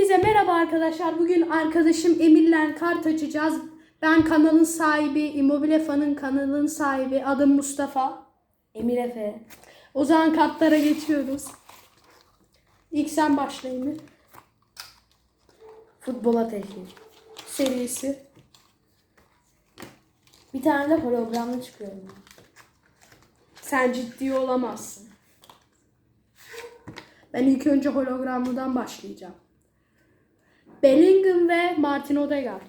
Size merhaba arkadaşlar. Bugün arkadaşım Emir'le kart açacağız. Ben kanalın sahibi, Immobile Fan'ın kanalın sahibi. Adım Mustafa. Emir Efe. O zaman kartlara geçiyoruz. İlk sen başla Emir. Futbol ateşi. Serisi. Bir tane de hologramlı çıkıyorum. Sen ciddi olamazsın. Ben ilk önce hologramlıdan başlayacağım. Bellingham ve Martin Odegaard.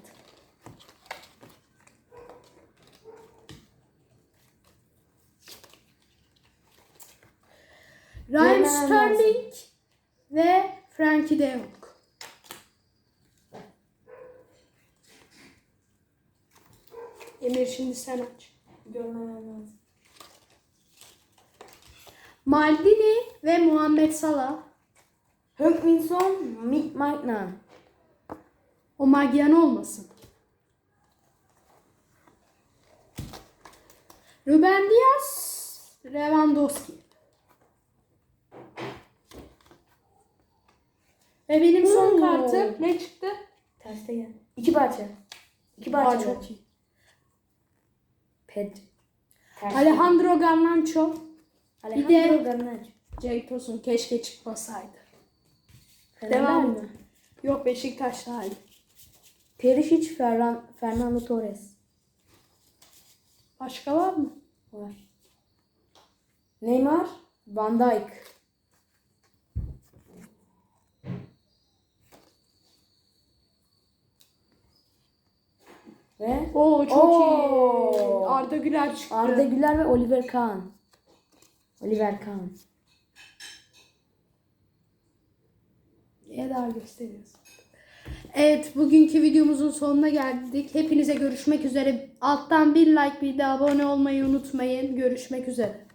Ryan Görmem Sterling ve Frankie de Jong. Emir şimdi sen aç. Lazım. Maldini ve Muhammed Salah. Hönk Min Son, Mick Maignan. O Magyan olmasın. Ruben Diaz, Lewandowski. Ve benim son Oo. kartım ne çıktı? Terste gel. İki parça. İki Aa, parça. çok iyi. Alejandro Garnacho, Alejandro Bir de- Garnacho. Cenk Tosun keşke çıkmasaydı. Fenerler Devam. mi? Yok Beşiktaş'taydı. Perisic, Ferran, Fernando Torres. Başka var mı? Var. Neymar, Van Dijk. Ve Oo çok Oo. iyi. Arda Güler çıktı. Arda Güler ve Oliver Kahn. Oliver Kahn. Niye daha gösteriyorsun? Evet bugünkü videomuzun sonuna geldik. Hepinize görüşmek üzere. Alttan bir like bir de abone olmayı unutmayın. Görüşmek üzere.